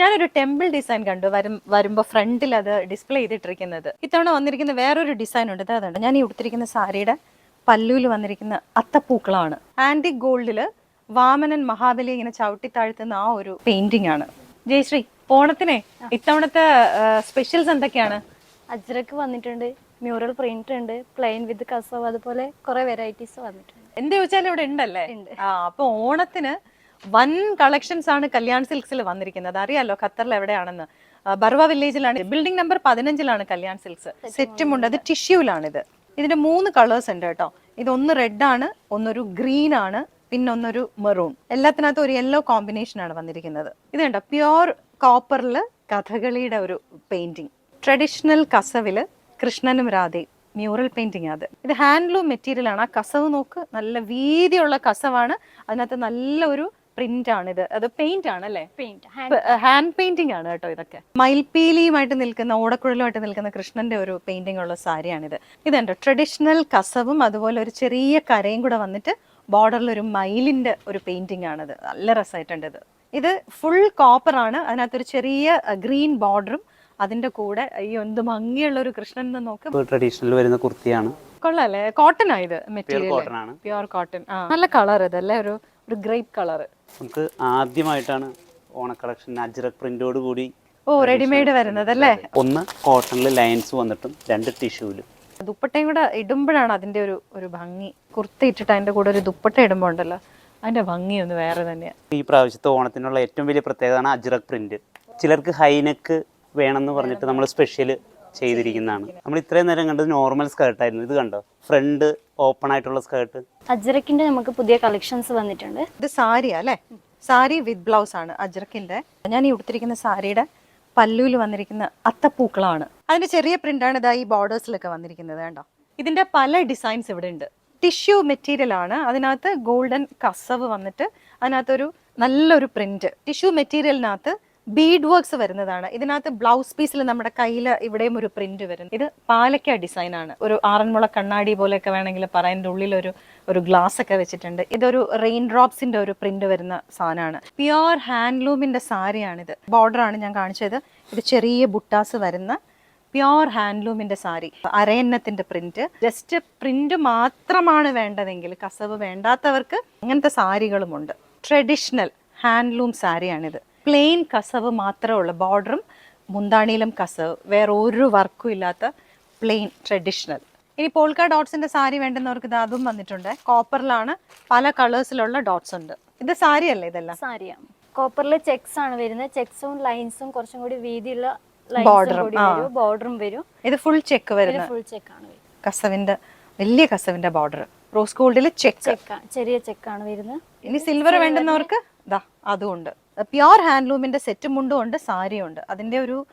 ഞാനൊരു temple design കണ്ടു. വരും വരുമ്പോൾ ഫ്രണ്ടിൽ അത് ഡിസ്പ്ലേ ചെയ്തിട്ടിരിക്കുന്നത്. ഇത്തവണ വന്നിരിക്കുന്ന വേറൊരു ഡിസൈൻ ഉണ്ട്. അതുണ്ട് ഞാൻ ഈ ഉടുത്തിരിക്കുന്ന സാരിയുടെ പല്ലുവിൽ വന്നിരിക്കുന്ന അത്തപ്പൂക്കളാണ്. ആന്റിക് ഗോൾഡിൽ വാമനൻ മഹാബലി ഇങ്ങനെ ചവിട്ടി താഴ്ത്തുന്ന ആ ഒരു പെയിന്റിംഗ് ആണ്. ജയശ്രീ ഓണത്തിനെ ഇത്തവണത്തെ സ്പെഷ്യൽസ് എന്തൊക്കെയാണ്? അജ്രക്ക് വന്നിട്ടുണ്ട് മ്യൂറൽ പ്രിന്റ് ഉണ്ട് പ്ലെയിൻ വിത്ത് കസവ് അതുപോലെ കുറെ വെറൈറ്റീസ് വന്നിട്ടുണ്ട്. എന്ത് ചോദിച്ചാലും ഇവിടെ ഉണ്ടല്ലേ? ഉണ്ട്. ആ അപ്പൊ ഓണത്തിന് വൻ കളക്ഷൻസ് ആണ് കല്യാൺ സിൽക്സിൽ വന്നിരിക്കുന്നത്. അറിയാലോ ഖത്തറിൽ എവിടെയാണെന്ന്. ബർവ വില്ലേജിലാണ്. ബിൽഡിംഗ് നമ്പർ പതിനഞ്ചിലാണ് കല്യാൺ സിൽക്സ്. സെറ്റും ഉണ്ട് അത് ടിഷ്യൂലാണ് ഇത് ഇതിന്റെ മൂന്ന് കളേഴ്സ് ഉണ്ട് കേട്ടോ. ഇതൊന്ന് റെഡ് ആണ് ഒന്നൊരു ഗ്രീൻ ആണ് പിന്നെ ഒന്നൊരു മെറൂൺ എല്ലാത്തിനകത്തും ഒരു യെല്ലോ കോമ്പിനേഷൻ ആണ് വന്നിരിക്കുന്നത്. ഇത് കണ്ടോ? പ്യുവർ കോപ്പറിൽ കഥകളിയുടെ ഒരു പെയിന്റിങ് ട്രഡീഷണൽ കസവിൽ കൃഷ്ണനും രാധയും. മ്യൂറൽ പെയിന്റിംഗ് അത്. ഇത് ഹാൻഡ്ലൂം മെറ്റീരിയൽ ആണ്. ആ കസവ് നോക്ക്. നല്ല വീതിയുള്ള കസവാണ്. അതിനകത്ത് നല്ല ഒരു പ്രിന്റ് ആണ് ഇത് അത് പെയിന്റ് ആണ് അല്ലേ പെയിന്റ് ഹാൻഡ് പെയിന്റിംഗ് ആണ് കേട്ടോ ഇതൊക്കെ. മയിൽപീലിയുമായിട്ട് നിൽക്കുന്ന ഓടക്കുഴലുമായിട്ട് നിൽക്കുന്ന കൃഷ്ണന്റെ ഒരു പെയിന്റിംഗ് ഉള്ള സാരിയാണിത്. ഇതുണ്ട് ട്രഡീഷണൽ കസവും അതുപോലെ ഒരു ചെറിയ കരയും കൂടെ വന്നിട്ട് ബോർഡറിൽ ഒരു മയിലിന്റെ ഒരു പെയിന്റിംഗ് ആണിത്. നല്ല രസമായിട്ടുണ്ട് ഇത്. ഇത് ഫുൾ കോപ്പർ ആണ്. അതിനകത്തൊരു ചെറിയ ഗ്രീൻ ബോർഡറും അതിന്റെ കൂടെ ഈ എന്ത് ഭംഗിയുള്ള ഒരു കൃഷ്ണൻ നോക്കി. നോക്ക് ട്രഡീഷണൽ വരുന്ന കുർത്തിയാണ്. കൊള്ളാല്ലേ? കോട്ടൺ ആ ഇത് മെറ്റീരിയൽ കോട്ടൺ ആണ്. പ്യുവർ കോട്ടൺ ആ നല്ല കളർ ഇതല്ലേ? ഒരു ഒരു ഗ്രേപ്പ് കളർ നമുക്ക് ആദ്യമായിട്ടാണ് ഓണ കളക്ഷൻ അജ്രക് പ്രിന്റോട് കൂടി ഓ റെഡിമെയ്ഡ് വരുന്നത് അല്ലേ ഒന്ന് കോട്ടണിൽ ലൈൻസ് വന്നിട്ടും രണ്ട് ടിഷ്യൂലും ദുപ്പട്ടയും കൂടെ ഇടുമ്പോഴാണ് അതിന്റെ ഒരു ഒരു ഭംഗി. കുർത്ത ഇട്ടിട്ട് അതിന്റെ കൂടെ ഒരു ദുപ്പട്ട ഇടുമ്പോൾ ഉണ്ടല്ലോ അതിന്റെ ഭംഗി ഒന്ന് വേറെ തന്നെയാണ് ഈ പ്രാവശ്യത്തെ ഓണത്തിനുള്ള ഏറ്റവും വലിയ പ്രത്യേകതയാണ് അജ്രക് പ്രിന്റ് ചിലർക്ക് ഹൈനെക്ക് വേണമെന്ന് പറഞ്ഞിട്ട് നമ്മൾ സ്പെഷ്യൽ ചെയ്തിരിക്കുന്നതാണ്. നമ്മൾ ഇത്രയും നേരം കണ്ടത് നോർമൽ സ്കേർട്ടായിരുന്നു ഇത് കണ്ടോ? ഫ്രണ്ട് ഓപ്പൺ ആയിട്ടുള്ള സ്കേർട്ട് അജ്രക്കിന്റെ നമുക്ക് പുതിയ കളക്ഷൻസ് വന്നിട്ടുണ്ട്. ഇത് സാരിയാ അല്ലേ? സാരി വിത്ത് ബ്ലൗസ് ആണ് അജ്രക്കിന്റെ. ഞാൻ ഈ ഉടുത്തിരിക്കുന്ന സാരിയുടെ പല്ലുവിൽ വന്നിരിക്കുന്ന അത്തപ്പൂക്കളാണ്. അതിന്റെ ചെറിയ പ്രിന്റാണ് ഇതാ ഈ ബോർഡേഴ്സിലൊക്കെ വന്നിരിക്കുന്നത് കണ്ടോ? ഇതിന്റെ പല ഡിസൈൻസ് ഇവിടെ ഉണ്ട്. ടിഷ്യൂ മെറ്റീരിയൽ ആണ്. അതിനകത്ത് ഗോൾഡൻ കസവ് വന്നിട്ട് അതിനകത്തൊരു നല്ലൊരു പ്രിന്റ് ടിഷ്യൂ മെറ്റീരിയലിനകത്ത് ബീഡ് വർക്ക്സ് വരുന്നതാണ്. ഇതിനകത്ത് ബ്ലൗസ് പീസിൽ നമ്മുടെ കയ്യിൽ ഇവിടെയും ഒരു പ്രിന്റ് വരുന്നു. ഇത് പാലക്ക ഡിസൈൻ ആണ് ഒരു ആറന്മുള കണ്ണാടി പോലെയൊക്കെ വേണമെങ്കിൽ ഇതിന്റെ ഉള്ളിൽ ഒരു ഒരു ഗ്ലാസ് ഒക്കെ വെച്ചിട്ടുണ്ട്. ഇതൊരു റെയിൻ ഡ്രോപ്സിന്റെ ഒരു പ്രിന്റ് വരുന്ന സാധനമാണ്. പ്യുവർ ഹാൻഡ്ലൂമിന്റെ സാരിയാണിത്. ബോർഡർ ആണ് ഞാൻ കാണിച്ചത്. ഇത് ചെറിയ ബുട്ടാസ് വരുന്ന പ്യുവർ ഹാൻഡ്ലൂമിന്റെ സാരി. അരയന്നത്തിന്റെ പ്രിന്റ്. ജസ്റ്റ് പ്രിന്റ് മാത്രമാണ് വേണ്ടതെങ്കിൽ കസവ് വേണ്ടാത്തവർക്ക് അങ്ങനത്തെ സാരികളുമുണ്ട്. ട്രഡീഷണൽ ഹാൻഡ്ലൂം സാരിയാണിത്. പ്ലെയിൻ കസവ് മാത്രമേ ഉള്ളൂ. ബോർഡറും മുന്താണിയിലും കസവ്. വേറെ ഒരു വർക്കും ഇല്ലാത്ത പ്ലെയിൻ ട്രഡീഷണൽ ഇനി പോൾക്ക ഡോട്ട്സിന്റെ സാരി വേണ്ടുന്നവർക്ക് ഇത് അതും വന്നിട്ടുണ്ട്. കോപ്പറിലാണ് പല കളേഴ്സിലുള്ള ഡോട്ട്സ് ഉണ്ട്. ഇത് സാരി അല്ലേ ഇതെല്ലാം? സാരിയാണ് കോപ്പറിൽ ചെക്സ് ആണ് വരുന്നത്. ചെക്സും ലൈൻസും കുറച്ചും കൂടി വീതിയുള്ള ബോർഡറും ബോർഡറും വരും. ഇത് ഫുൾ ചെക്ക് വരും ഫുൾ ചെക്ക് ആണ് കസവിന്റെ വലിയ കസവിന്റെ ബോർഡർ റോസ് ഗോൾഡിൽ ചെക്ക് ചെറിയ ചെക്കാണ് വരുന്നത്. ഇനി സിൽവർ വേണ്ടുന്നവർക്ക് ദാ അതുമുണ്ട് പ്യുവർ ഹാൻഡ്ലൂമിന്റെ സെറ്റും മുണ്ടും ഉണ്ട് സാരിയും ഉണ്ട്. അതിന്റെ ഒരു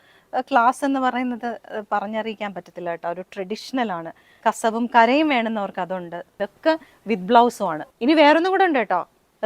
ക്ലാസ് എന്ന് പറയുന്നത് പറഞ്ഞറിയിക്കാൻ പറ്റത്തില്ല കേട്ടോ. ഒരു ട്രഡീഷണൽ ആണ്. കസവും കരയും വേണമെന്നവർക്ക് അതുണ്ട്. ഇതൊക്കെ വിത്ത് ബ്ലൗസും ആണ്. ഇനി വേറൊന്നും കൂടെ ഉണ്ട് കേട്ടോ.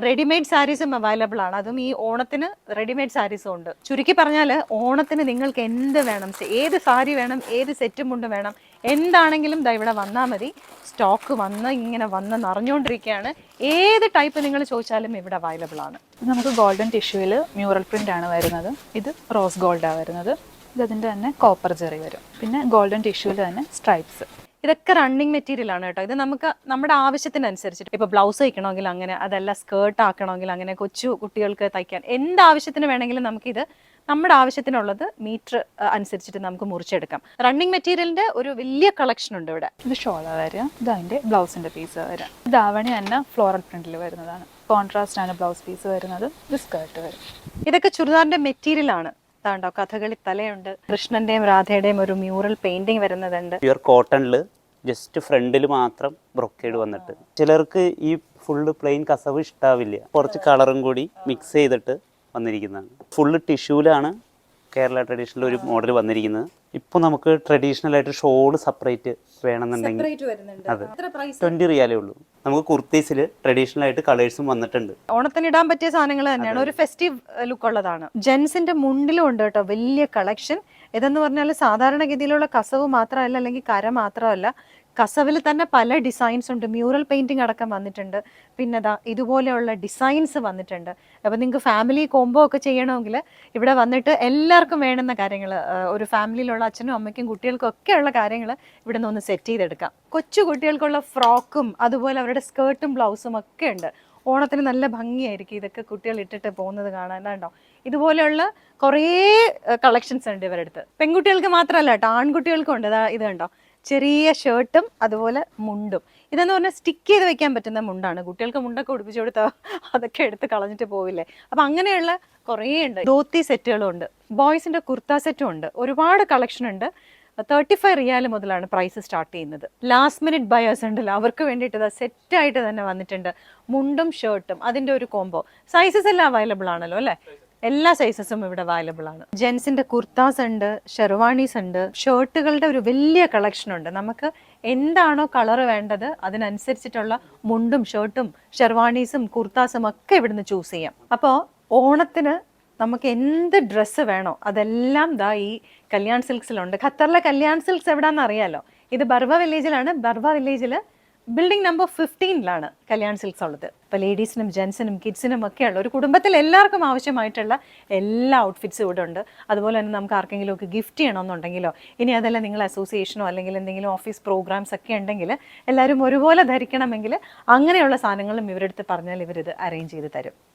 റെഡിമെയ്ഡ് സാരീസും അവൈലബിൾ ആണ്. അതും ഈ ഓണത്തിന് റെഡിമെയ്ഡ് സാരീസും ഉണ്ട്. ചുരുക്കി പറഞ്ഞാൽ ഓണത്തിന് നിങ്ങൾക്ക് എന്ത് വേണം? ഏത് സാരി വേണം? ഏത് സെറ്റും മുണ്ടും വേണം? എന്താണെങ്കിലും ദാ ഇവിടെ വന്നാൽ മതി. സ്റ്റോക്ക് വന്ന് ഇങ്ങനെ വന്ന് നിറഞ്ഞുകൊണ്ടിരിക്കുകയാണ് ഏത് ടൈപ്പ് നിങ്ങൾ ചോദിച്ചാലും ഇവിടെ അവൈലബിൾ ആണ്. നമുക്ക് ഗോൾഡൻ ടിഷ്യൂവിൽ മ്യൂറൽ പ്രിന്റ് ആണ് വരുന്നത്. ഇത് റോസ് ഗോൾഡാണ് വരുന്നത്. ഇത് അതിന്റെ തന്നെ കോപ്പർ ജെറി വരും. പിന്നെ ഗോൾഡൻ ടിഷ്യൂവിൽ തന്നെ സ്ട്രൈപ്സ് ഇതൊക്കെ റണ്ണിങ് മെറ്റീരിയൽ ആണ് കേട്ടോ. ഇത് നമുക്ക് നമ്മുടെ ആവശ്യത്തിനനുസരിച്ചിട്ട് ഇപ്പൊ ബ്ലൗസ് തയ്ക്കണമെങ്കിൽ അങ്ങനെ അതല്ല സ്കേർട്ട് ആക്കണമെങ്കിൽ അങ്ങനെ കൊച്ചു കുട്ടികൾക്ക് തയ്ക്കാൻ. എന്ത് ആവശ്യത്തിന് വേണമെങ്കിലും നമുക്കിത് നമ്മുടെ ആവശ്യത്തിനുള്ളത് മീറ്റർ അനുസരിച്ചിട്ട് നമുക്ക് മുറിച്ചെടുക്കാം. റണ്ണിങ് മെറ്റീരിയലിന്റെ ഒരു വലിയ കളക്ഷൻ ഉണ്ട് ഇവിടെ. ഇത് ഷോള വരിക ഇത് അതിന്റെ ബ്ലൗസിന്റെ പീസ് വരിക ഇത് ആവണി തന്നെ ഫ്ലോറൽ പ്രിന്റിൽ വരുന്നതാണ്. കോൺട്രാസ്റ്റ് ആണ് ബ്ലൗസ് പീസ് വരുന്നത് ഇത് സ്കേർട്ട് വരും. ഇതൊക്കെ ചുരിദാറിന്റെ മെറ്റീരിയൽ ആണ്. കണ്ടോ കഥകളി തലയുണ്ട്. കൃഷ്ണന്റെയും രാധയുടെയും ഒരു മ്യൂറൽ പെയിന്റിംഗ് വരുന്നതുണ്ട്. പ്യുർ കോട്ടണിൽ ജസ്റ്റ് ഫ്രണ്ടിൽ മാത്രം ബ്രൊക്കേഡ് വന്നിട്ട്. ചിലർക്ക് ഈ ഫുള്ള് പ്ലെയിൻ കസവ് ഇഷ്ടാവില്ല. കുറച്ച് കളറും കൂടി മിക്സ് ചെയ്തിട്ട് വന്നിരിക്കുന്നതാണ്. ഫുള്ള് ടിഷ്യൂലാണ് കേരള ട്രഡീഷണൽ ഒരു മോഡൽ വന്നിരിക്കുന്നത്. ഇപ്പൊ നമുക്ക് ട്രഡീഷണൽ ആയിട്ട് ഷോൾ സെപ്പറേറ്റ് വേണമെന്നുണ്ടെങ്കിൽ അതെ. ട്വന്റി റിയാലേ ഉള്ളൂ. നമുക്ക് കുർത്തീസിൽ ട്രഡീഷണൽ ആയിട്ട് കളേഴ്സും വന്നിട്ടുണ്ട്. ഓണത്തിന് ഇടാൻ പറ്റിയ സാധനങ്ങൾ തന്നെയാണ്. ഒരു ഫെസ്റ്റീവ് ലുക്ക് ഉള്ളതാണ്. ജെൻസിന്റെ മുണ്ടിലും ഉണ്ട് കേട്ടോ വലിയ കളക്ഷൻ ഇതെന്ന് പറഞ്ഞാൽ സാധാരണഗതിയിലുള്ള കസവ് മാത്രമല്ല അല്ലെങ്കിൽ കര മാത്രമല്ല കസവിൽ തന്നെ പല ഡിസൈൻസ് ഉണ്ട്. മ്യൂറൽ പെയിന്റിംഗ് അടക്കം വന്നിട്ടുണ്ട്. പിന്നെ ദാ ഇതുപോലെയുള്ള ഡിസൈൻസ് വന്നിട്ടുണ്ട്. അപ്പോൾ നിങ്ങൾക്ക് ഫാമിലി കോംബോ ഒക്കെ ചെയ്യണമെങ്കിൽ ഇവിടെ വന്നിട്ട് എല്ലാവർക്കും വേണ്ടുന്ന കാര്യങ്ങൾ ഒരു ഫാമിലിയിലുള്ള അച്ഛനും അമ്മയ്ക്കും കുട്ടികൾക്കും ഒക്കെ ഉള്ള കാര്യങ്ങൾ ഇവിടെ നിന്ന് ഒന്ന് സെറ്റ് ചെയ്തെടുക്കാം. കൊച്ചു കുട്ടികൾക്കുള്ള ഫ്രോക്കും അതുപോലെ അവരുടെ സ്കേർട്ടും ബ്ലൗസും ഒക്കെ ഉണ്ട്. ഓണത്തിന് നല്ല ഭംഗിയായിരിക്കും ഇതൊക്കെ കുട്ടികൾ ഇട്ടിട്ട് പോകുന്നത് കാണാൻ. കണ്ടോ? ഇതുപോലെയുള്ള കുറേ കളക്ഷൻസ് ഉണ്ട് ഇവരുടെ അടുത്ത്. പെൺകുട്ടികൾക്ക് മാത്രമല്ല കേട്ടോ ആൺകുട്ടികൾക്കും ഉണ്ട്. ഇതാ കണ്ടോ? ചെറിയ ഷർട്ടും അതുപോലെ മുണ്ടും. ഇതെന്ന് പറഞ്ഞാൽ സ്റ്റിക്ക് ചെയ്ത് വെക്കാൻ പറ്റുന്ന മുണ്ടാണ്. കുട്ടികൾക്ക് മുണ്ടൊക്കെ ഉടുപ്പിച്ചു കൊടുത്താൽ അതൊക്കെ എടുത്ത് കളഞ്ഞിട്ട് പോവില്ലേ? അപ്പം അങ്ങനെയുള്ള കുറേ ഉണ്ട്. ധോത്തി സെറ്റുകളും ഉണ്ട്. ബോയ്സിന്റെ കുർത്ത സെറ്റും ഉണ്ട്. ഒരുപാട് കളക്ഷൻ ഉണ്ട്. തേർട്ടി ഫൈവ് റിയാൽ മുതലാണ് പ്രൈസ് സ്റ്റാർട്ട് ചെയ്യുന്നത്. ലാസ്റ്റ് മിനിറ്റ് ബയേഴ്സ് ഉണ്ടല്ലോ അവർക്ക് വേണ്ടിയിട്ട് സെറ്റായിട്ട് തന്നെ വന്നിട്ടുണ്ട്. മുണ്ടും ഷർട്ടും അതിന്റെ ഒരു കോംബോ സൈസസ് എല്ലാം അവൈലബിൾ ആണല്ലോ അല്ലേ? എല്ലാ സൈസസും ഇവിടെ അവൈലബിൾ ആണ്. ജെൻസിന്റെ കുർത്താസ് ഉണ്ട് ഷെർവാണീസ് ഉണ്ട് ഷർട്ടുകളുടെ ഒരു വലിയ കളക്ഷൻ ഉണ്ട്. നമുക്ക് എന്താണോ കളർ വേണ്ടത് അതിനനുസരിച്ചിട്ടുള്ള മുണ്ടും ഷർട്ടും ഷെർവാണീസും കുർത്താസും ഒക്കെ ഇവിടുന്ന് ചൂസ് ചെയ്യാം. അപ്പോൾ ഓണത്തിന് നമുക്ക് എന്ത് ഡ്രസ്സ് വേണോ അതെല്ലാം ദാ ഈ കല്യാൺ സിൽക്സിലുണ്ട് ഖത്തറിലെ കല്യാൺ സിൽക്സ് എവിടാന്ന് അറിയാലോ? ഇത് ബർവ വില്ലേജിലാണ് ബർവ വില്ലേജിൽ ബിൽഡിംഗ് നമ്പർ ഫിഫ്റ്റീനിലാണ് കല്യാൺ സിൽക്സ് ഉള്ളത്. അപ്പോൾ ലേഡീസിനും ജെൻസിനും കിഡ്സിനും ഒക്കെയുള്ള ഒരു കുടുംബത്തിൽ എല്ലാവർക്കും ആവശ്യമായിട്ടുള്ള എല്ലാ ഔട്ട്ഫിറ്റ്സും ഇവിടെ ഉണ്ട്. അതുപോലെ തന്നെ നമുക്ക് ആർക്കെങ്കിലും ഒക്കെ ഗിഫ്റ്റ് ചെയ്യണമെന്നുണ്ടെങ്കിലോ ഇനി അതല്ല നിങ്ങൾ അസോസിയേഷനോ അല്ലെങ്കിൽ എന്തെങ്കിലും ഓഫീസ് പ്രോഗ്രാംസ് ഒക്കെ ഉണ്ടെങ്കിൽ എല്ലാവരും ഒരുപോലെ ധരിക്കണമെങ്കിൽ അങ്ങനെയുള്ള സാധനങ്ങളും ഇവരെടുത്ത് പറഞ്ഞാൽ ഇവരിത് അറേഞ്ച് ചെയ്ത് തരും.